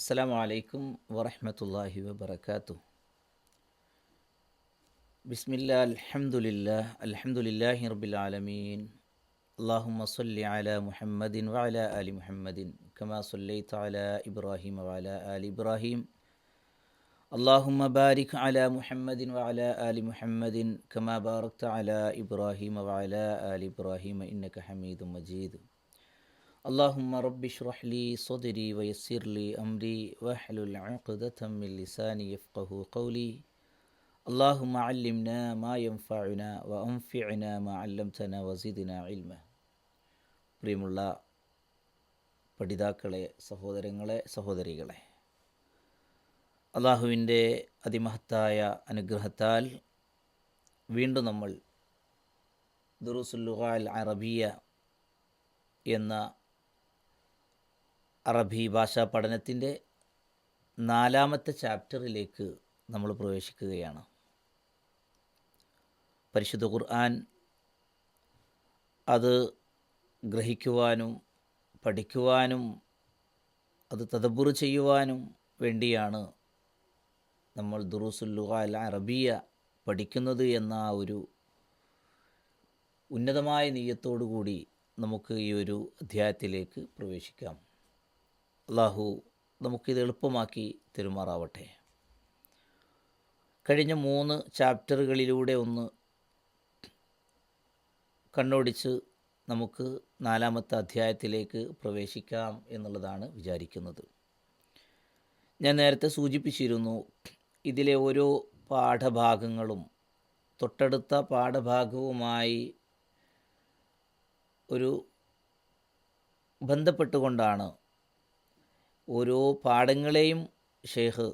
അസ്സാം വലൈക്കും വറഹമത്തല്ലാഹി വബർക്കാത്തു ബിസ്മില്ല അൽഹംദുലില്ലാ അൽഹംദുലില്ലാഹി റബ്ബിൽ ആലമീൻ. അള്ളാഹുമ്മ സല്ലി അല മുഹമ്മദിൻ വഅല ആലി മുഹമ്മദിൻ കമാ സല്ലൈത അല ഇബ്രാഹിം വഅല ആലി ഇബ്രാഹിം. അള്ളാഹുമ്മ ബാരിക് അല മുഹമ്മദിൻ വഅല ആലി മുഹമ്മദിൻ കമാ ബാറക്ത അല ഇബ്രാഹിം വഅല ആലി ഇബ്രാഹിം ഇന്നക ഹമീദും മജീദ്. اللهم رب اشرح لي صدري ويسر لي أمري واحلل عقدة من لساني يفقه قولي اللهم علمنا ما ينفعنا وأنفعنا ما علمتنا وزدنا علما പ്രിയമുള്ള പഠിതാക്കളെ സഹോദരങ്ങളെ സഹോദരികളെ അള്ളാഹുവിൻ്റെ അതിമഹത്തായ അനുഗ്രഹത്താൽ വീണ്ടും നമ്മൾ ദുറുസുല്ലുഹാൽ അറബിയ എന്ന അറബി ഭാഷാ പഠനത്തിന്റെ നാലാമത്തെ ചാപ്റ്ററിലേക്ക് നമ്മൾ പ്രവേശിക്കുകയാണ്. പരിശുദ്ധ ഖുർആൻ അത് ഗ്രഹിക്കുവാനും പഠിക്കുവാനും അത് തദബുർ ചെയ്യുവാനും വേണ്ടിയാണ് നമ്മൾ ദുറൂസുല്ലുഹ അൽ അറബിയ പഠിക്കുന്നത് എന്ന ആ ഒരു ഉന്നതമായ നീയത്തോടു കൂടി നമുക്ക് ഈ ഒരു അധ്യായത്തിലേക്ക് പ്രവേശിക്കാം. അള്ളാഹു നമുക്കിത് എളുപ്പമാക്കി തെരുമാറാവട്ടെ. കഴിഞ്ഞ മൂന്ന് ചാപ്റ്ററുകളിലൂടെ ഒന്ന് കണ്ണോടിച്ച് നമുക്ക് നാലാമത്തെ അധ്യായത്തിലേക്ക് പ്രവേശിക്കാം എന്നുള്ളതാണ് വിചാരിക്കുന്നത്. ഞാൻ നേരത്തെ സൂചിപ്പിച്ചിരുന്നു ഇതിലെ ഓരോ പാഠഭാഗങ്ങളും തൊട്ടടുത്ത പാഠഭാഗവുമായി ഒരു ബന്ധപ്പെട്ടുകൊണ്ടാണ് ഓരോ പാഠങ്ങളെയും ഷെയ്ഖ്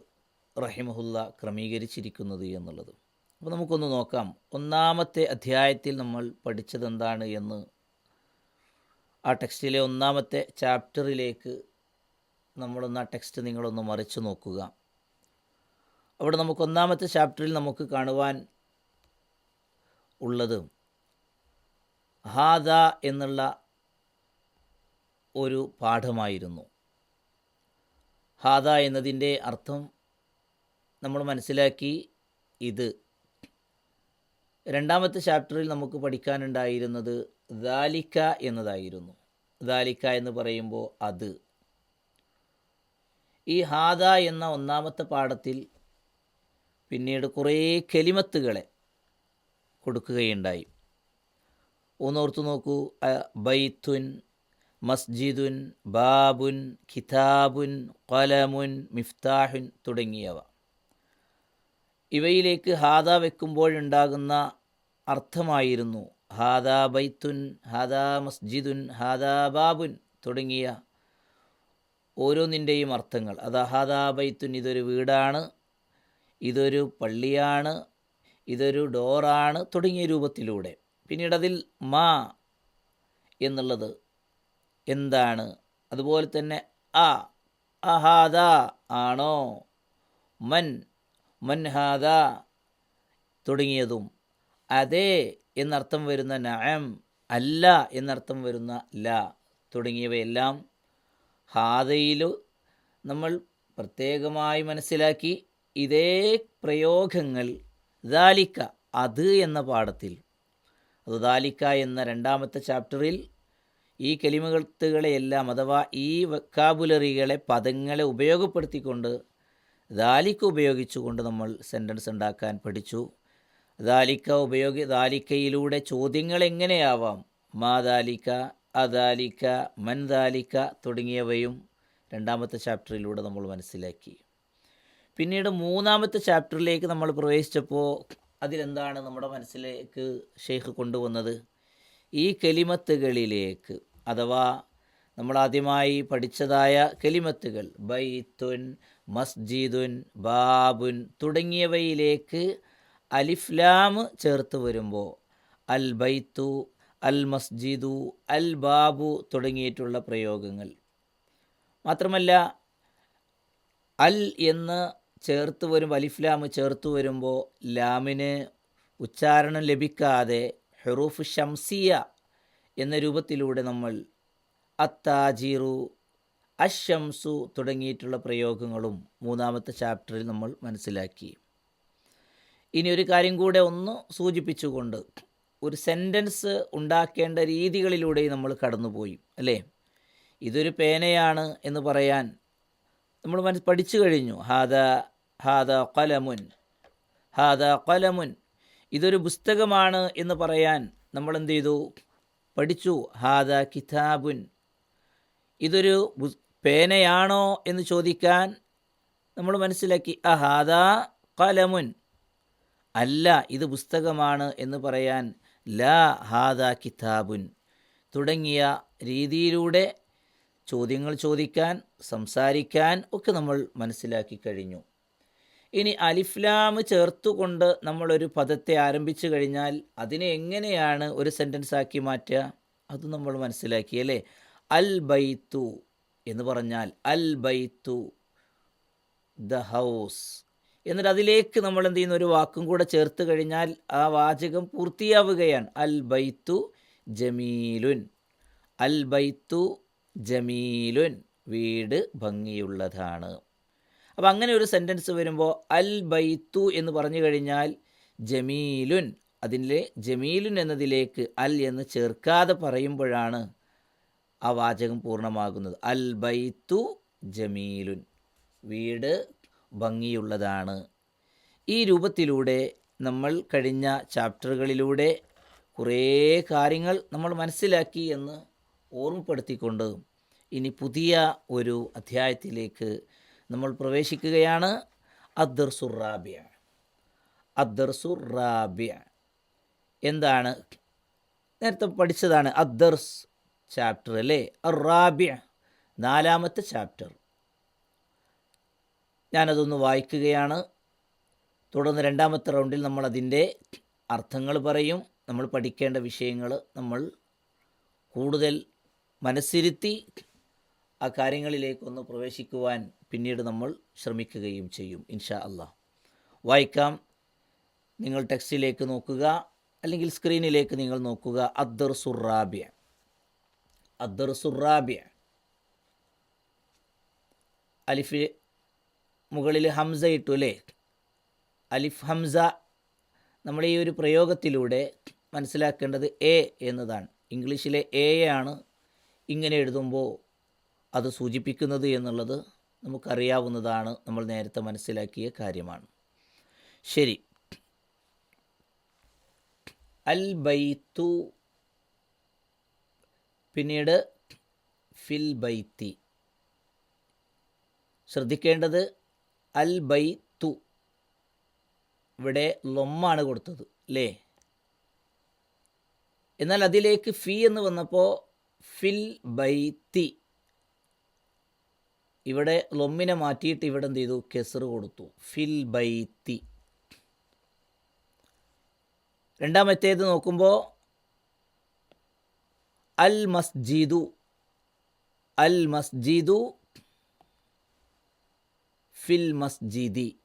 റഹിമഹുല്ല ക്രമീകരിച്ചിരിക്കുന്നത് എന്നുള്ളത്. അപ്പോൾ നമുക്കൊന്ന് നോക്കാം. ഒന്നാമത്തെ അധ്യായത്തിൽ നമ്മൾ പഠിച്ചത് എന്താണ് എന്ന് ആ ടെക്സ്റ്റിലെ ഒന്നാമത്തെ ചാപ്റ്ററിലേക്ക് നമ്മളൊന്ന് ആ ടെക്സ്റ്റ് നിങ്ങളൊന്ന് മറിച്ച് നോക്കുക. അവിടെ നമുക്ക് ഒന്നാമത്തെ ചാപ്റ്ററിൽ നമുക്ക് കാണുവാൻ ഉള്ളത് ഹാദ എന്നുള്ള ഒരു പാഠമായിരുന്നു. ഹാദ എന്നതിന്റെ അർത്ഥം നമ്മൾ മനസ്സിലാക്കി ഇത്. രണ്ടാമത്തെ ചാപ്റ്ററിൽ നമുക്ക് പഠിക്കാനുണ്ടായിരുന്നത് ദാലിക്ക എന്നതായിരുന്നു. ദാലിക്ക എന്ന് പറയുമ്പോൾ അത്. ഈ ഹാദ എന്ന ഒന്നാമത്തെ പാഠത്തിൽ പിന്നീട് കുറേ കെലിമത്തുകളെ കൊടുക്കുകയുണ്ടായി. ഒന്നോർത്തു നോക്കൂ ബൈത്തുൻ മസ്ജിദുൻ ബാബുൻ ഖിതാബുൻ കൊലമുൻ മിഫ്താഹുൻ തുടങ്ങിയവ. ഇവയിലേക്ക് ഹാദ വെക്കുമ്പോഴുണ്ടാകുന്ന അർത്ഥമായിരുന്നു ഹാദാ ബൈത്തുൻ ഹാദാ മസ്ജിദുൻ ഹാദാ ബാബുൻ തുടങ്ങിയ ഓരോന്നിന്റെയും അർത്ഥങ്ങൾ. അത് ഹാദാ ബൈത്തുൻ ഇതൊരു വീടാണ് ഇതൊരു പള്ളിയാണ് ഇതൊരു ഡോറാണ് തുടങ്ങിയ രൂപത്തിലൂടെ. പിന്നീട് അതിൽ മാ എന്നുള്ളത് എന്താണ്? അതുപോലെ തന്നെ അ അഹാദ ആണോ? മൻ മൻഹാദ തുടങ്ങിയതും. അതേ എന്നർത്ഥം വരുന്ന നഅം അല്ല എന്നർത്ഥം വരുന്ന ല തുടങ്ങിയവയെല്ലാം ഹാദയിൽ നമ്മൾ പ്രത്യേകമായി മനസ്സിലാക്കി ഇതേ പ്രയോഗങ്ങൾ ദാലിക്ക അത് എന്ന പാഠത്തിൽ. അത് ദാലിക്ക എന്ന രണ്ടാമത്തെ ചാപ്റ്ററിൽ ഈ കെലിമകത്തുകളെയെല്ലാം അഥവാ ഈ വക്കാബുലറികളെ പദങ്ങളെ ഉപയോഗപ്പെടുത്തിക്കൊണ്ട് ദാലിക്ക ഉപയോഗിച്ചുകൊണ്ട് നമ്മൾ സെന്റൻസ് ഉണ്ടാക്കാൻ പഠിച്ചു. ദാലിക്ക ഉപയോഗി ദാലിക്കയിലൂടെ ചോദ്യങ്ങൾ എങ്ങനെയാവാം മാ ദാലിക്ക അദാലിക്ക മൻ ദാലിക്ക തുടങ്ങിയവയും രണ്ടാമത്തെ ചാപ്റ്ററിലൂടെ നമ്മൾ മനസ്സിലാക്കി. പിന്നീട് മൂന്നാമത്തെ ചാപ്റ്ററിലേക്ക് നമ്മൾ പ്രവേശിച്ചപ്പോൾ അതിലെന്താണ് നമ്മുടെ മനസ്സിലേക്ക് ഷെയ്ഖ് കൊണ്ടുവന്നത്? ഈ കെലിമത്തുകളിലേക്ക് അഥവാ നമ്മൾ ആദ്യമായി പഠിച്ചതായ കെലിമത്തുകൾ ബൈത്തുൻ മസ്ജിദുൻ ബാബുൻ തുടങ്ങിയവയിലേക്ക് അലിഫ്ലാം ചേർത്ത് വരുമ്പോൾ അൽ ബൈത്തു അൽ മസ്ജിദു അൽ ബാബു തുടങ്ങിയിട്ടുള്ള പ്രയോഗങ്ങൾ. മാത്രമല്ല അൽ എന്ന് ചേർത്ത് വരുമ്പോൾ അലിഫ്ലാം ചേർത്ത് വരുമ്പോൾ ലാമിന് ഉച്ചാരണം ലഭിക്കാതെ ഹെറൂഫ് ഷംസിയ എന്ന രൂപത്തിലൂടെ നമ്മൾ അത്താജീറു അഷംസു തുടങ്ങിയിട്ടുള്ള പ്രയോഗങ്ങളും മൂന്നാമത്തെ ചാപ്റ്ററിൽ നമ്മൾ മനസ്സിലാക്കി. ഇനി ഒരു കാര്യം കൂടെ ഒന്ന് സൂചിപ്പിച്ചുകൊണ്ട് ഒരു സെന്റൻസ് ഉണ്ടാക്കേണ്ട രീതികളിലൂടെ നമ്മൾ കടന്നുപോയി അല്ലേ? ഇതൊരു പേനയാണ് എന്ന് പറയാൻ നമ്മൾ മനസ്സ് പഠിച്ചു കഴിഞ്ഞു. ഹാദ ഹാദ കൊലമുൻ ഹാദ കലമുൻ ഇതൊരു പുസ്തകമാണ് എന്ന് പറയാൻ നമ്മൾ എന്ത് ചെയ്തു പഠിച്ചു. ഹാദ കിതാബുൻ. ഇതൊരു പേനയാണോ എന്ന് ചോദിക്കാൻ നമ്മൾ മനസ്സിലാക്കി. അഹാദ കലമുൻ. അല്ല ഇത് പുസ്തകമാണ് എന്ന് പറയാൻ ലാ ഹാദ കിതാബുൻ. തുടങ്ങിയ രീതിയിലൂടെ ചോദ്യങ്ങൾ ചോദിക്കാൻ സംസാരിക്കാൻ ഒക്കെ നമ്മൾ മനസ്സിലാക്കി കഴിഞ്ഞു. ഇനി അലിഫ്ലാം ചേർത്തുകൊണ്ട് നമ്മളൊരു പദത്തെ ആരംഭിച്ചു കഴിഞ്ഞാൽ അതിനെ എങ്ങനെയാണ് ഒരു സെന്റൻസ് ആക്കി മാറ്റുക? അത് നമ്മൾ മനസ്സിലാക്കി അല്ലേ? അൽ ബൈത്തു എന്ന് പറഞ്ഞാൽ അൽ ബൈത്തു ദ ഹൗസ്. എന്നിട്ട് അതിലേക്ക് നമ്മൾ എന്ത് ചെയ്യുന്ന? ഒരു വാക്കും കൂടെ ചേർത്ത് കഴിഞ്ഞാൽ ആ വാചകം പൂർത്തിയാവുകയാണ്. അൽ ബൈത്തു ജമീലുൻ. അൽ ബൈത്തു ജമീലുൻ. വീട് ഭംഗിയുള്ളതാണ്. അപ്പോൾ അങ്ങനെ ഒരു സെന്റൻസ് വരുമ്പോൾ അൽ ബൈത്തു എന്ന് പറഞ്ഞു കഴിഞ്ഞാൽ ജമീലുൻ. അതിലെ ജമീലുൻ എന്നതിലേക്ക് അൽ എന്ന് ചേർക്കാതെ പറയുമ്പോഴാണ് ആ വാചകം പൂർണമാകുന്നത്. അൽ ബൈത്തു ജമീലുൻ. വീട് ഭംഗിയുള്ളതാണ്. ഈ രൂപത്തിലൂടെ നമ്മൾ കഴിഞ്ഞ ചാപ്റ്ററുകളിലൂടെ കുറേ കാര്യങ്ങൾ നമ്മൾ മനസ്സിലാക്കി എന്ന് ഓർമ്മപ്പെടുത്തിക്കൊണ്ട് ഇനി പുതിയ ഒരു അധ്യായത്തിലേക്ക് നമ്മൾ പ്രവേശിക്കുകയാണ്. അദ്ദർസുറാബിയ അദ്ദർസുറാബിയ എന്താണ്? നേരത്തെ പഠിച്ചതാണ് അദ്ദർസ് ചാപ്റ്റർ അല്ലേ? അറാബിയ നാലാമത്തെ ചാപ്റ്റർ ഞാനതൊന്ന് വായിക്കുകയാണ്. തുടർന്ന് രണ്ടാമത്തെ റൗണ്ടിൽ നമ്മൾ അതിന്റെ അർത്ഥങ്ങൾ പറയും. നമ്മൾ പഠിക്കേണ്ട വിഷയങ്ങൾ നമ്മൾ കൂടുതൽ മനസ്സിരുത്തി ആ കാര്യങ്ങളിലേക്കൊന്ന് പ്രവേശിക്കുവാൻ പിന്നീട് നമ്മൾ ശ്രമിക്കുകയും ചെയ്യും ഇൻഷാ അള്ളാഹ് വായിക്കാം. നിങ്ങൾ ടെക്സ്റ്റിലേക്ക് നോക്കുക അല്ലെങ്കിൽ സ്ക്രീനിലേക്ക് നിങ്ങൾ നോക്കുക. അദ്ദർ സുറാബിയ അദ്ദർ സുറാബിയ അലിഫ് മുകളിൽ ഹംസ ഇട്ടു അല്ലേ? അലിഫ് ഹംസ. നമ്മുടെ ഈ ഒരു പ്രയോഗത്തിലൂടെ മനസ്സിലാക്കേണ്ടത് എ എന്നതാണ്. ഇംഗ്ലീഷിലെ എ ആണ് ഇങ്ങനെ എഴുതുമ്പോൾ അത് സൂചിപ്പിക്കുന്നത് എന്നുള്ളത് നമുക്കറിയാവുന്നതാണ് നമ്മൾ നേരത്തെ മനസ്സിലാക്കിയ കാര്യമാണ്. ശരി. അൽ ബൈത്തു പിന്നീട് ഫിൽ ബൈത്തി. ശ്രദ്ധിക്കേണ്ടത് അൽ ബൈത്തു. ഇവിടെ ലൊമ്മാണ് കൊടുത്തത് അല്ലേ എന്നാൽ അതിലേക്ക് ഫി എന്ന് വന്നപ്പോൾ ഫിൽ ബൈത്തി. ഇവിടെ ലൊമ്മിനെ മാറ്റിയിട്ട് ഇവിടെ എന്ത് ചെയ്തു? കെസർ കൊടുത്തു. ഫിൽ ബൈത്തി. രണ്ടാമത്തേത് നോക്കുമ്പോൾ അൽ മസ്ജിദു. അൽ മസ്ജിദു ഫിൽ മസ്ജിദി.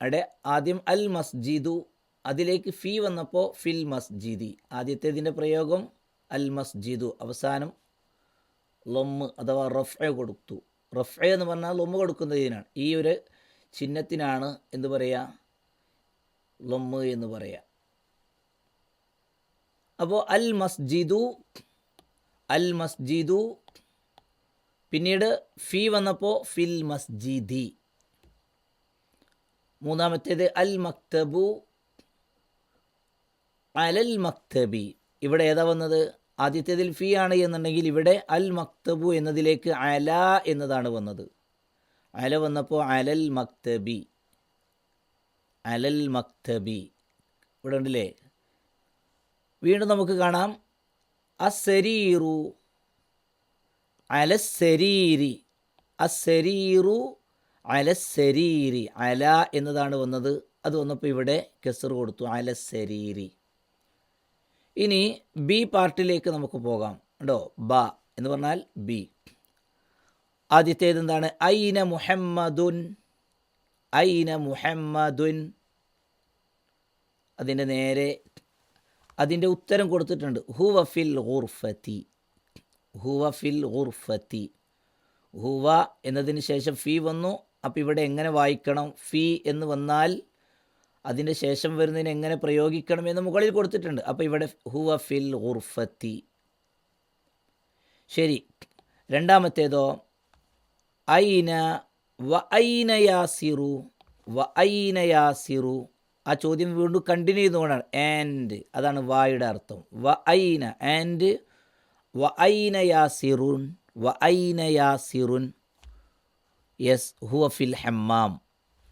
അവിടെ ആദ്യം അൽ മസ്ജിദു അതിലേക്ക് ഫീ വന്നപ്പോൾ ഫിൽ മസ്ജിദി. ആദ്യത്തേതിന്റെ പ്രയോഗം അൽ മസ്ജിദു. അവസാനം ലൊമ്മ് അഥവാ റഫ് കൊടുത്തു. റഫ് എന്ന് പറഞ്ഞാൽ ലൊമ്മ കൊടുക്കുന്നതിനാണ് ഈ ഒരു ചിഹ്നത്തിനാണ് എന്ത് പറയുക ലൊമ്മ് എന്ന് പറയുക അപ്പോൾ അൽ മസ്ജിദു അൽ മസ്ജിദു പിന്നീട് ഫി വന്നപ്പോൾ ഫിൽ മസ്ജിദി. മൂന്നാമത്തേത് അൽ മക്തബു അലൽ മക്തബി. ഇവിടെ ഏതാ വന്നത്? ആദ്യത്തേതിൽ ഫി ആണ് എന്നുണ്ടെങ്കിൽ ഇവിടെ അൽ മക്തബു എന്നതിലേക്ക് അല എന്നതാണ് വന്നത്. അല വന്നപ്പോൾ അലൽ മക്തബി. അലൽ മക്തബി. ഇവിടെ ഉണ്ടല്ലേ? വീണ്ടും നമുക്ക് കാണാം. അസരീറു അലസരീരി അസരീറു അലസരീരി അല എന്നതാണ് വന്നത്. അത് വന്നപ്പോൾ ഇവിടെ കെസർ കൊടുത്തു. അലസരീരി ഇനി ബി പാർട്ടിലേക്ക് നമുക്ക് പോകാം. കേട്ടോ ബ എന്ന് പറഞ്ഞാൽ ബി. ആദ്യത്തേത് എന്താണ് ഐന മുഹമ്മദുൻ ഐന മുഹമ്മദുൻ. അതിന്റെ നേരെ അതിന്റെ ഉത്തരം കൊടുത്തിട്ടുണ്ട്. ഹുവ ഫിൽ ഗുർഫത്തി. ഹുവ ഫിൽ ഗുർഫത്തി. ഹുവ എന്നതിന് ശേഷം ഫി വന്നു. അപ്പോൾ ഇവിടെ എങ്ങനെ വായിക്കണം? ഫി എന്ന് വന്നാൽ അതിന്റെ ശേഷം വരുന്നതിന് എങ്ങനെ പ്രയോഗിക്കണം എന്ന് മുകളിൽ കൊടുത്തിട്ടുണ്ട്. അപ്പോൾ ഇവിടെ ഹുവ ഫിൽ ഉർഫത്തി ശരി. രണ്ടാമത്തേതോ ഐന വ ഐന യാസിറു വ ഐന യാസിറു. ആ ചോദ്യം വീണ്ടും കണ്ടിന്യൂ ചെയ്തുകൊണ്ടാണ് ആൻഡ് അതാണ് വായുടെ അർത്ഥം. വ ഐന ആൻഡ് വ ഐന യാസിറുൻ വ ഐന യാസിറുൻ. യെസ് ഹുവ ഫിൽ ഹമ്മാം.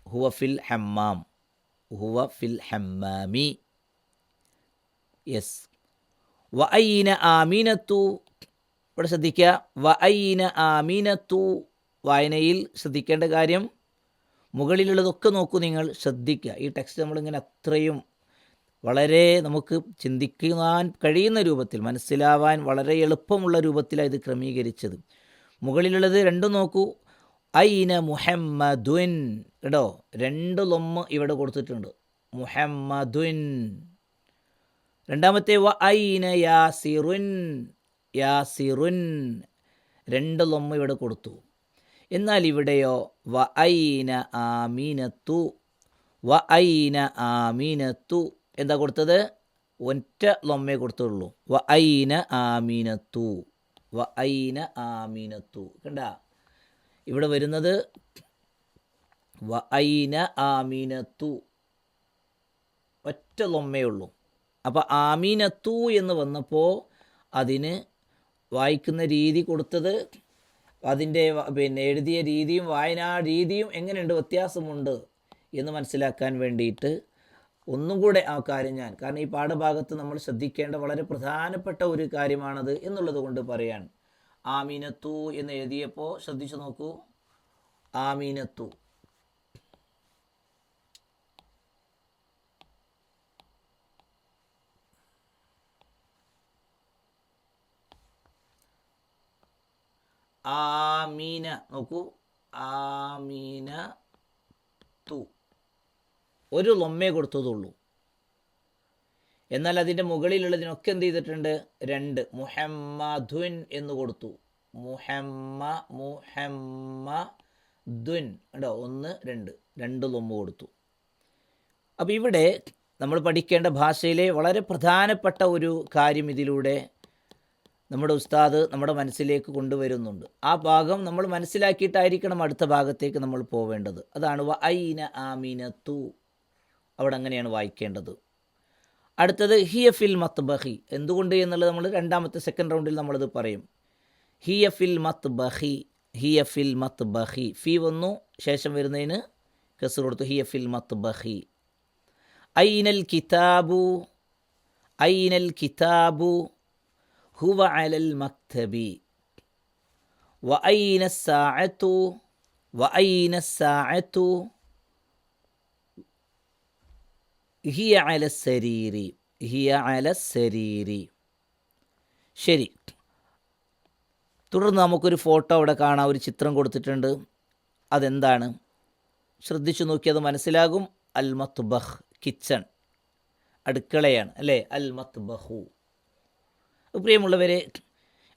ഹുവ ഫിൽ ഹമ്മാം. ഹുവ ഫിൽ ഹമ്മാമി. യെസ്. വ ഐന ആമീനത്തു. ഇവിടെ ശ്രദ്ധിക്കുക വ ഐന ആമീനത്തു. വായനയിൽ ശ്രദ്ധിക്കേണ്ട കാര്യം മുകളിലുള്ളതൊക്കെ നോക്കൂ നിങ്ങൾ. ശ്രദ്ധിക്കുക ഈ ടെക്സ്റ്റ് നമ്മളിങ്ങനെ അത്രയും വളരെ നമുക്ക് ചിന്തിക്കുവാൻ കഴിയുന്ന രൂപത്തിൽ മനസ്സിലാവാൻ വളരെ എളുപ്പമുള്ള രൂപത്തിലാണ് ഇത് ക്രമീകരിച്ചത്. മുകളിലുള്ളത് രണ്ടും നോക്കൂ. ഐന മുഹമ്മദുൻ. കേട്ടോ രണ്ട് ലൊമ്മ ഇവിടെ കൊടുത്തിട്ടുണ്ട്. മുഹമ്മദുൻ. രണ്ടാമത്തെ വ ഐന യാസിറുൻ. യാസിറുൻ. രണ്ട് ലൊമ്മ ഇവിടെ കൊടുത്തു. എന്നാൽ ഇവിടെയോ വ ഐന ആമീനത്തു. വ ഐന ആമീനത്തു. എന്താ കൊടുത്തത്? ഒറ്റ ലൊമ്മയെ കൊടുത്തുള്ളൂ. വ ഐന ആമീനത്തു. വ ഐന ആമീനത്തു. കണ്ട? ഇവിടെ വരുന്നത് വ ഐന ആമീനത്തു. ഒറ്റ ലൊമ്മയേ ഉള്ളൂ. അപ്പോൾ ആമീനത്തു എന്ന് വന്നപ്പോൾ അതിന് വായിക്കുന്ന രീതി കൊടുത്തത് അതിന്റെ പിന്നെ എഴുതിയ രീതിയും വായനാ രീതിയും എങ്ങനെയുണ്ട്? വ്യത്യാസമുണ്ട് എന്ന് മനസ്സിലാക്കാൻ വേണ്ടിയിട്ട് ഒന്നും കൂടെ ആ കാര്യം ഞാൻ. കാരണം ഈ പാഠഭാഗത്ത് നമ്മൾ ശ്രദ്ധിക്കേണ്ട വളരെ പ്രധാനപ്പെട്ട ഒരു കാര്യമാണത് എന്നുള്ളത് കൊണ്ട് പറയാൻ ആമീനത്തു എന്ന് എഴുതിയപ്പോൾ ശ്രദ്ധിച്ചു നോക്കൂ. ആമീനത്തു. ആമീന നോക്കൂ. ആമീന തു ഒരു ലൊമ്മേ കൊടുത്തതുള്ളൂ എന്നാൽ അതിന്റെ മുകളിലുള്ളതിനൊക്കെ എന്ത് ചെയ്തിട്ടുണ്ട്? രണ്ട്. മുഹമ്മദുൻ എന്ന് കൊടുത്തു. മുഹമ്മ മുഹമ്മ ദുൻ ഉണ്ടോ ഒന്ന് രണ്ട്. രണ്ട് തൊമ്പ് കൊടുത്തു. അപ്പോൾ ഇവിടെ നമ്മൾ പഠിക്കേണ്ട ഭാഷയിലെ വളരെ പ്രധാനപ്പെട്ട ഒരു കാര്യം ഇതിലൂടെ നമ്മുടെ ഉസ്താദ് നമ്മുടെ മനസ്സിലേക്ക് കൊണ്ടുവരുന്നുണ്ട്. ആ ഭാഗം നമ്മൾ മനസ്സിലാക്കിയിട്ടായിരിക്കണം അടുത്ത ഭാഗത്തേക്ക് നമ്മൾ പോവേണ്ടത്. അതാണ് ഐന തു അവിടെ അങ്ങനെയാണ് വായിക്കേണ്ടത്. അടുത്തത് ഹിയ ഫിൽ ബഹി എന്തുകൊണ്ട് എന്നുള്ളത് നമ്മൾ രണ്ടാമത്തെ സെക്കൻഡ് റൗണ്ടിൽ നമ്മളത് പറയും. ഹിയ ഫിൽ മത്ബഹി ഹിയ ഫിൽ ബഹി ഫി വന്നു ശേഷം വരുന്നതിന് കസർ കൊടുത്തു ഹിയ ഫിൽ മത്ബഹി. ഐനൽ കിതാബു ഐനൽ കിതാബു ഹുവ അലൽ മക്തബി. വ ഐന വ ഐന ഹിയ അല സരീരി ഹിയ അല സരീരി. ശരി. തുടർന്ന് നമുക്കൊരു ഫോട്ടോ അവിടെ കാണാം. ഒരു ചിത്രം കൊടുത്തിട്ടുണ്ട്. അതെന്താണ്? ശ്രദ്ധിച്ചു നോക്കിയത് മനസ്സിലാകും. അൽ മത്ബഹ് കിച്ചൺ. അടുക്കളയാണ് അല്ലേ? അൽ മത്ബഹു പ്രിയമുള്ളവരെ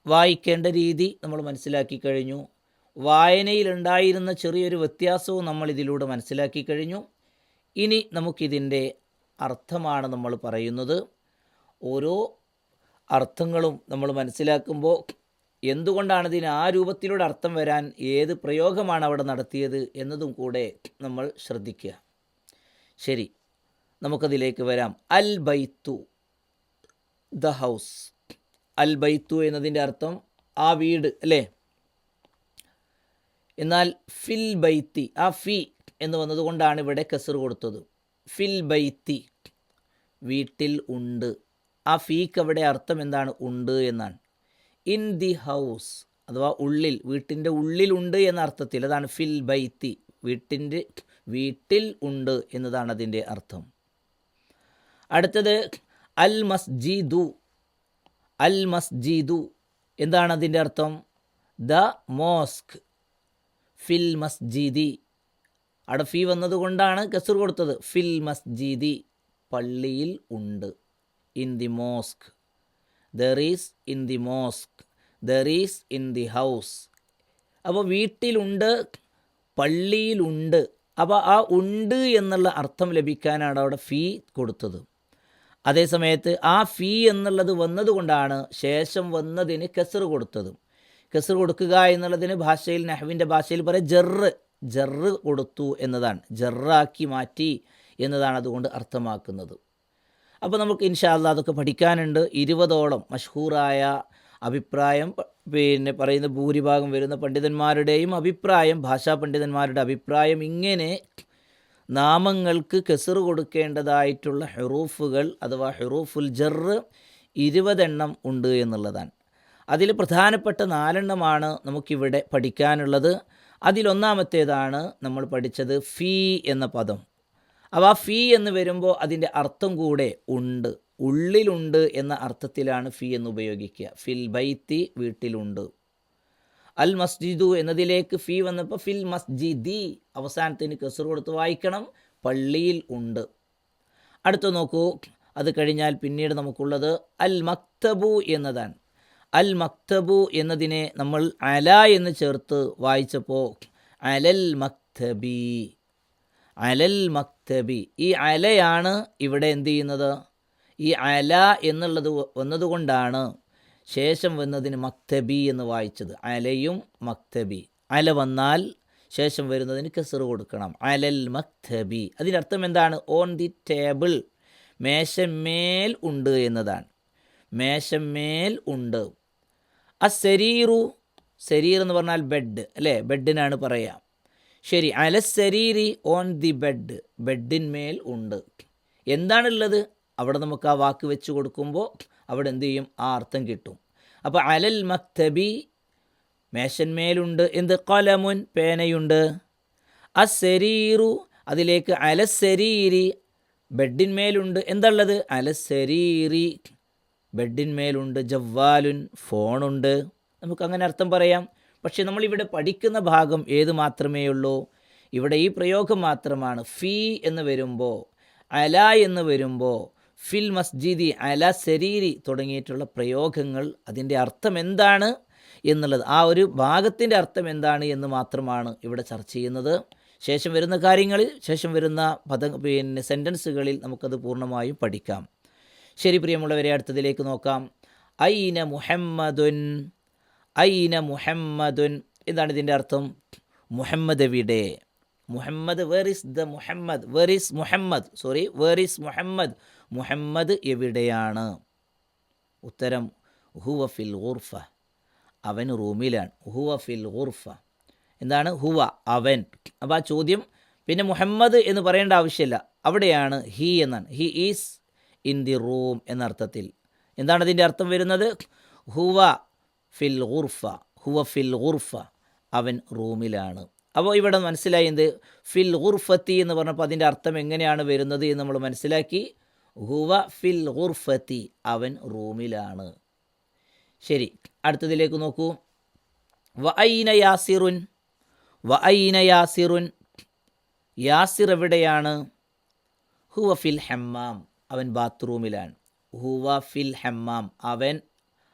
വായിക്കേണ്ട രീതി നമ്മൾ മനസ്സിലാക്കി കഴിഞ്ഞു. വായനയിലുണ്ടായിരുന്ന ചെറിയൊരു വ്യത്യാസവും നമ്മൾ ഇതിലൂടെ മനസ്സിലാക്കി കഴിഞ്ഞു. ഇനി നമുക്കിതിന്റെ അർത്ഥമാണ് നമ്മൾ പറയുന്നത്. ഓരോ അർത്ഥങ്ങളും നമ്മൾ മനസ്സിലാക്കുമ്പോൾ എന്തുകൊണ്ടാണ് ഇതിന് ആ രൂപത്തിലൂടെ അർത്ഥം വരാൻ ഏത് പ്രയോഗമാണ് അവിടെ നടത്തിയത് എന്നതും കൂടെ നമ്മൾ ശ്രദ്ധിക്കുക. ശരി നമുക്കതിലേക്ക് വരാം. അൽ ബൈത്തു ദ ഹൗസ്. അൽ ബൈത്തു എന്നതിന്റെ അർത്ഥം ആ വീട് അല്ലേ? എന്നാൽ ഫിൽ ബൈത്തി ആ ഫി എന്ന് വന്നതുകൊണ്ടാണ് ഇവിടെ കസർ കൊടുത്തത്. ഫിൽ ബൈത്തി. വീട്ടിൽ ഉണ്ട്. ആ ഫീക്ക് അവിടെ അർത്ഥം എന്താണ്? ഉണ്ട് എന്നാണ്. ഇൻ ദി ഹൗസ് അഥവാ ഉള്ളിൽ വീട്ടിന്റെ ഉള്ളിലുണ്ട് എന്ന അർത്ഥത്തിൽ. അതാണ് ഫിൽ ബൈത്തി. വീട്ടിന്റെ വീട്ടിൽ ഉണ്ട് എന്നതാണ് അതിന്റെ അർത്ഥം. അടുത്തത് അൽ മസ്ജിദു അൽ മസ്ജിദു. എന്താണ് അതിന്റെ അർത്ഥം? ദ മോസ്ക് ഫിൽ മസ്ജിദി. അവിടെ ഫീ വന്നതുകൊണ്ടാണ് കസൂർ കൊടുത്തത്. ഫിൽ മസ്ജിദി. പള്ളിയിൽ ഉണ്ട്. In the mosque there is in the mosque there is in the house അപ്പോൾ വീട്ടിലുണ്ട് പള്ളിയിലുണ്ട്. അപ്പോൾ ആ ഉണ്ട് എന്നുള്ള അർത്ഥം ലഭിക്കാനാണ് അവിടെ ഫീ കൊടുത്തത്. അതേസമയത്ത് ആ ഫീ എന്നുള്ളത് വന്നതുകൊണ്ടാണ് ശേഷം വന്നതിന് കെസർ കൊടുത്തത്. കെസർ കൊടുക്കുക എന്നുള്ളതിന് ഭാഷയിൽ നെഹ്വിന്റെ ഭാഷയിൽ പറയാം ജെറ്. ജെറ് കൊടുത്തു എന്നതാണ്. ജെറാക്കി മാറ്റി എന്നതാണ് അതുകൊണ്ട് അർത്ഥമാക്കുന്നത്. അപ്പോൾ നമുക്ക് ഇൻഷാല്ല അതൊക്കെ പഠിക്കാനുണ്ട്. ഇരുപതോളം മഷ്ഹൂറായ അഭിപ്രായം പിന്നെ പറയുന്ന ഭൂരിഭാഗം വരുന്ന പണ്ഡിതന്മാരുടെയും അഭിപ്രായം ഭാഷാ പണ്ഡിതന്മാരുടെ അഭിപ്രായം ഇങ്ങനെ നാമങ്ങൾക്ക് കെസറ് കൊടുക്കേണ്ടതായിട്ടുള്ള ഹെറൂഫുകൾ അഥവാ ഹെറൂഫുൽ ജറ് ഇരുപതെണ്ണം ഉണ്ട് എന്നുള്ളതാണ്. അതിൽ പ്രധാനപ്പെട്ട നാലെണ്ണമാണ് നമുക്കിവിടെ പഠിക്കാനുള്ളത്. അതിലൊന്നാമത്തേതാണ് നമ്മൾ പഠിച്ചത് ഫീ എന്ന പദം. അപ്പോൾ ആ ഫീ എന്ന് വരുമ്പോൾ അതിന്റെ അർത്ഥം കൂടെ ഉണ്ട്. ഉള്ളിലുണ്ട് എന്ന അർത്ഥത്തിലാണ് ഫീ എന്ന് ഉപയോഗിക്കുക. ഫിൽ ബൈത്തി വീട്ടിലുണ്ട്. അൽ മസ്ജിദു എന്നതിലേക്ക് ഫീ വന്നപ്പോൾ ഫിൽ മസ്ജിദി. അവസാനത്തിന് കെസർ കൊടുത്ത് വായിക്കണം. പള്ളിയിൽ ഉണ്ട്. അടുത്ത നോക്കൂ. അത് കഴിഞ്ഞാൽ പിന്നീട് നമുക്കുള്ളത് അൽ മക്തബു എന്നതാണ്. അൽ മക്തബു എന്നതിനെ നമ്മൾ അല എന്ന് ചേർത്ത് വായിച്ചപ്പോൾ അലൽ മക്തബി. അലൽ മക്തബി. ഈ അലയാണ് ഇവിടെ എന്ത് ചെയ്യുന്നത്? ഈ അല എന്നുള്ളത് വന്നതുകൊണ്ടാണ് ശേഷം വന്നതിന് മക്തബി എന്ന് വായിച്ചത്. അലയും മക്തബി. അല വന്നാൽ ശേഷം വരുന്നതിന് കെസർ കൊടുക്കണം. അലൽ മക്തബി. അതിനർത്ഥം എന്താണ്? ഓൺ ദി ടേബിൾ മേശമേൽ ഉണ്ട് എന്നതാണ്. മേശമേൽ ഉണ്ട്. ആ ശരീറു ശരീർ എന്ന് പറഞ്ഞാൽ ബെഡ് അല്ലേ? ബെഡിനാണ് പറയാം. ശരി അലസ്സരീരി ഓൺ ദി ബെഡ് ബെഡിന്മേൽ ഉണ്ട്. എന്താണുള്ളത്? അവിടെ നമുക്ക് ആ വാക്ക് വെച്ച് കൊടുക്കുമ്പോൾ അവിടെ എന്ത് ചെയ്യും? ആ അർത്ഥം കിട്ടും. അപ്പോൾ അലൽ മക്തബി മേശന്മേലുണ്ട് എന്ത്? കൊലമുൻ പേനയുണ്ട്. അസരീറു അതിലേക്ക് അലസരീരി ബെഡിന്മേലുണ്ട് എന്തുള്ളത് അലസരീറി ബെഡിന്മേലുണ്ട് ജവ്വാലുൻ ഫോണുണ്ട്. നമുക്കങ്ങനെ അർത്ഥം പറയാം. പക്ഷേ നമ്മളിവിടെ പഠിക്കുന്ന ഭാഗം ഏത് മാത്രമേ ഉള്ളൂ ഇവിടെ ഈ പ്രയോഗം മാത്രമാണ്. ഫീ എന്ന് വരുമ്പോൾ അല എന്ന് വരുമ്പോൾ ഫിൽ മസ്ജിദി അല ശരീരി തുടങ്ങിയിട്ടുള്ള പ്രയോഗങ്ങൾ അതിന്റെ അർത്ഥം എന്താണ് എന്നുള്ളത് ആ ഒരു ഭാഗത്തിന്റെ അർത്ഥം എന്താണ് എന്ന് മാത്രമാണ് ഇവിടെ ചർച്ച ചെയ്യുന്നത്. ശേഷം വരുന്ന കാര്യങ്ങളിൽ ശേഷം വരുന്ന പദ പിന്നെ സെന്റൻസുകളിൽ നമുക്കത് പൂർണമായും പഠിക്കാം. ശരി പ്രിയമുള്ളവരെ അടുത്തതിലേക്ക് നോക്കാം. ഐന മുഹമ്മദുൻ ഐന മുഹമ്മദുൻ എന്താണ് ഇതിന്റെ അർത്ഥം? മുഹമ്മദ് എവിടെ? Muhammad where is the Muhammad? Where is Muhammad? Sorry where is Muhammad? Muhammad എവിടെയാണ്? ഉത്തരം ഹുവ ഫിൽ ഊർഫ അവൻ റൂമിലാണ്. ഹുവ ഫിൽ ഊർഫ എന്താണ്? ഹുവ അവൻ. അപ്പോൾ ആ ചോദ്യം പിന്നെ മുഹമ്മദ് എന്ന് പറയേണ്ട ആവശ്യമില്ല. അവിടെയാണ് ഹി എന്നാണ്. He is in the room എന്നർത്ഥത്തിൽ. എന്താണ് അതിന്റെ അർത്ഥം വരുന്നത്? ഹുവ ഫിൽ ഗുർഫ ഹുവ ഫിൽ ഗുർഫ അവൻ റൂമിലാണ്. അപ്പോൾ ഇവിടെ മനസ്സിലായി എന്ത്? ഫിൽ ഗുർഫത്തി എന്ന് പറഞ്ഞപ്പോൾ അതിന്റെ അർത്ഥം എങ്ങനെയാണ് വരുന്നത് എന്ന് നമ്മൾ മനസ്സിലാക്കി. ഹുവ ഫിൽ ഗുർഫത്തി അവൻ റൂമിലാണ്. ശരി അടുത്തതിലേക്ക് നോക്കൂ. വ ഐന യാസിറുൻ വ ഐന യാസിറുൻ യാസിർ എവിടെയാണ്? ഹുവ ഫിൽ ഹെമ്മാം അവൻ ബാത്റൂമിലാണ്. ഹുവ ഫിൽ ഹെമ്മാം അവൻ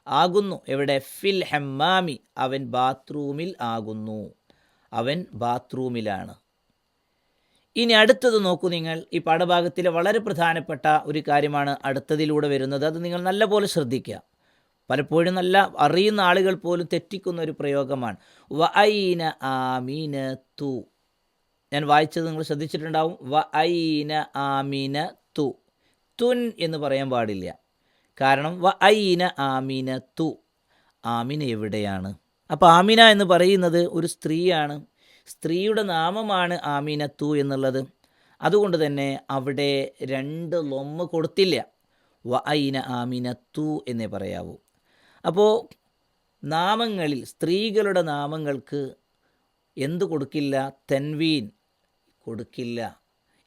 ആകുന്നു. എവിടെ? ഫിൽ ഹമ്മാമി. അവൻ ബാത്റൂമിൽ ആകുന്നു. അവൻ ബാത്റൂമിലാണ്. ഇനി അടുത്തത് നോക്കൂ നിങ്ങൾ. ഈ പാഠഭാഗത്തിലെ വളരെ പ്രധാനപ്പെട്ട ഒരു കാര്യമാണ് അടുത്തതിലൂടെ വരുന്നത്. അത് നിങ്ങൾ നല്ലപോലെ ശ്രദ്ധിക്കുക. പലപ്പോഴും നല്ല അറിയുന്ന ആളുകൾ പോലും തെറ്റിക്കുന്ന ഒരു പ്രയോഗമാണ്. വ ഐന ആമീന തു ഞാൻ വായിച്ചത് നിങ്ങൾ ശ്രദ്ധിച്ചിട്ടുണ്ടാവും. വ ഐന ആമീന തു തുൻ എന്ന് പറയാൻ പാടില്ല. കാരണം വ ഐന ആമിന തു ആമിന എവിടെയാണ്? അപ്പോൾ ആമിന എന്ന് പറയുന്നത് ഒരു സ്ത്രീയാണ്. സ്ത്രീയുടെ നാമമാണ് ആമിന തു എന്നുള്ളത്. അതുകൊണ്ട് തന്നെ അവിടെ രണ്ട് ലൊമ്മ കൊടുത്തില്ല. വ ഐന ആമിന തു എന്നേ പറയാവൂ. അപ്പോൾ നാമങ്ങളിൽ സ്ത്രീകളുടെ നാമങ്ങൾക്ക് എന്ത് കൊടുക്കില്ല? തെൻവീൻ കൊടുക്കില്ല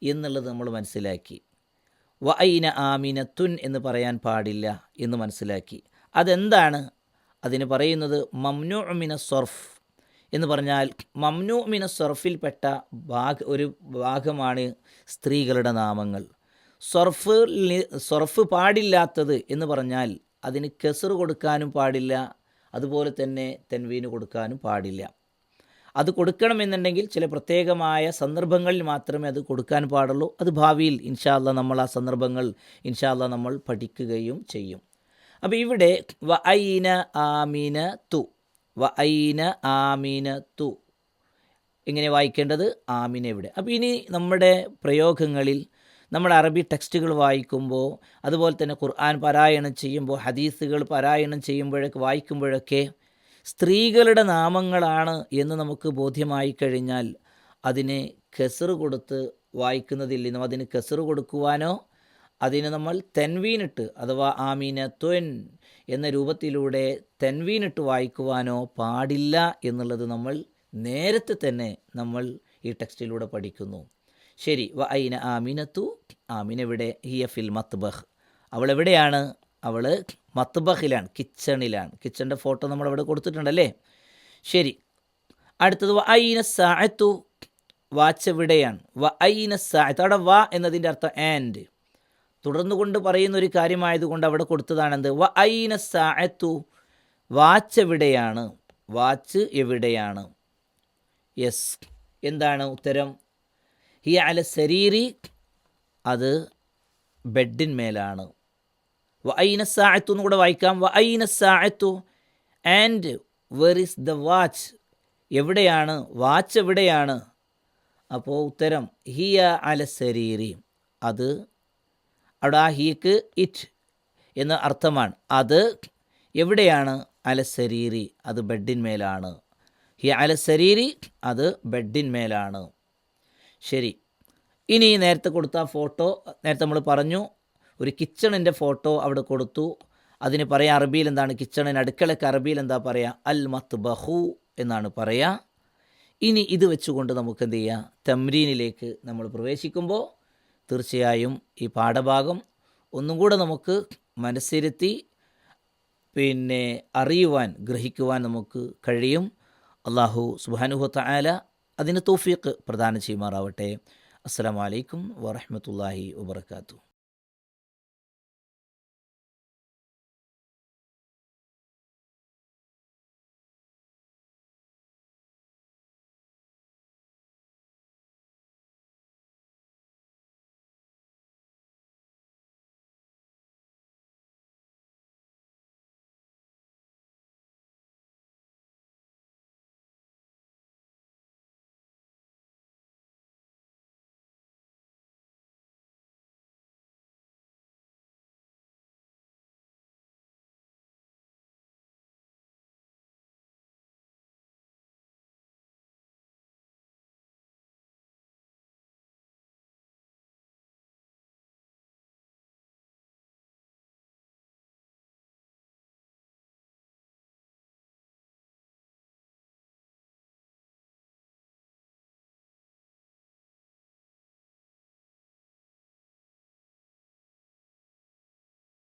എന്നുള്ളത് നമ്മൾ മനസ്സിലാക്കി. വ ഐന ആമിനത്തുൻ എന്ന് പറയാൻ പാടില്ല എന്ന് മനസ്സിലാക്കി. അതെന്താണ്? അതിന് പറയുന്നത് മംനു മിന സൊർഫ് എന്ന് പറഞ്ഞാൽ മംനു മിന സൊർഫിൽപ്പെട്ട ഭാഗ ഒരു ഭാഗമാണ് സ്ത്രീകളുടെ നാമങ്ങൾ. സൊർഫ് സൊർഫ് പാടില്ലാത്തത് എന്ന് പറഞ്ഞാൽ അതിന് കെസർ കൊടുക്കാനും പാടില്ല അതുപോലെ തന്നെ തെൻവീന് കൊടുക്കാനും പാടില്ല. അത് കൊടുക്കണമെന്നുണ്ടെങ്കിൽ ചില പ്രത്യേകമായ സന്ദർഭങ്ങളിൽ മാത്രമേ അത് കൊടുക്കാൻ പാടുള്ളൂ. അത് ഭാവിയിൽ ഇൻഷാല്ല നമ്മൾ ആ സന്ദർഭങ്ങൾ ഇൻഷാല്ല നമ്മൾ പഠിക്കുകയും ചെയ്യും. അപ്പോൾ ഇവിടെ വ ഐന ആമീന തു. വ ഐന ആമീന തു. എങ്ങനെ വായിക്കേണ്ടത് ആമിന ഇവിടെ. അപ്പോൾ ഇനി നമ്മുടെ പ്രയോഗങ്ങളിൽ നമ്മൾ അറബി ടെക്സ്റ്റുകൾ വായിക്കുമ്പോൾ അതുപോലെ തന്നെ ഖുർആൻ പാരായണം ചെയ്യുമ്പോൾ ഹദീസുകൾ പാരായണം ചെയ്യുമ്പോഴൊക്കെ വായിക്കുമ്പോഴൊക്കെ സ്ത്രീകളുടെ നാമങ്ങളാണ് എന്ന് നമുക്ക് ബോധ്യമായി കഴിഞ്ഞാൽ അതിന് കെസർ കൊടുത്ത് വായിക്കുന്നതിൽ നിന്നും അതിന് കെസർ കൊടുക്കുവാനോ അതിന് നമ്മൾ തെൻവീനിട്ട് അഥവാ ആമീന ത്വൻ എന്ന രൂപത്തിലൂടെ തെൻവീനിട്ട് വായിക്കുവാനോ പാടില്ല എന്നുള്ളത് നമ്മൾ നേരത്തെ തന്നെ നമ്മൾ ഈ ടെക്സ്റ്റിലൂടെ പഠിക്കുന്നു. ശരി വ ഐന ആമിനത്തു ആമീനെവിടെ ഹിയ ഫിൽ മത്ബഹ്. അവൾ എവിടെയാണ്? അവൾ മത്ബഹിലാണ് കിച്ചണിലാണ്. കിച്ചണിന്റെ ഫോട്ടോ നമ്മൾ അവിടെ കൊടുത്തിട്ടുണ്ടല്ലേ? ശരി. അടുത്തത് വ ഐന വാച്ച് എവിടെയാണ്? വ ഐന സായത്ത് അവിടെ വ എന്നതിന്റെ അർത്ഥം ആൻഡ്. തുടർന്നു കൊണ്ട് പറയുന്ന ഒരു കാര്യമായതുകൊണ്ട് അവിടെ കൊടുത്തതാണെന്ത്? വ ഐന സായത്തു വാച്ച് എവിടെയാണ്? വാച്ച് എവിടെയാണ്? യെസ് എന്താണ് ഉത്തരം? ഹി അല ശരീരി അത് ബെഡിന്മേലാണ്. വ ഐന സായത്തു കൂടെ വായിക്കാം. വ ഐന സായത്തു and where is the watch എവിടെയാണ്? വാച്ച് എവിടെയാണ്? അപ്പോൾ ഉത്തരം ഹിയ അല സരീരി. അത് അവിടെ ആ ഹീക്ക് ഇറ്റ് എന്ന അർത്ഥമാണ്. അത് എവിടെയാണ്? അല സരീരി. അത് ബെഡിന്മേലാണ് ഹി അല സരീരി അത് ബെഡിന്മേലാണ് ശരി. ഇനി നേരത്തെ കൊടുത്ത ഫോട്ടോ നേരത്തെ നമ്മൾ പറഞ്ഞു ഒരു കിച്ചണിന്റെ ഫോട്ടോ അവിടെ കൊടുത്തു. അതിന് പറയാം അറബിയിൽ എന്താണ് കിച്ചണിന് അടുക്കളയ്ക്ക് അറബിയിൽ എന്താ പറയുക അൽ മത്ത് ബഹു എന്നാണ് പറയുക ഇനി ഇത് വെച്ചുകൊണ്ട് നമുക്ക് എന്ത് ചെയ്യാം? തമ്രീനിലേക്ക് നമ്മൾ പ്രവേശിക്കുമ്പോൾ തീർച്ചയായും ഈ പാഠഭാഗം ഒന്നും കൂടെ നമുക്ക് മനസ്സിരുത്തി പിന്നെ അറിയുവാൻ ഗ്രഹിക്കുവാൻ നമുക്ക് കഴിയും. അള്ളാഹു സുബാനുഹത്ത ആല അതിന് തോഫീക്ക് പ്രദാനം ചെയ്യുമാറാവട്ടെ. അസ്സാം വലൈക്കും വാഹമത്തല്ലാഹി വാത്തു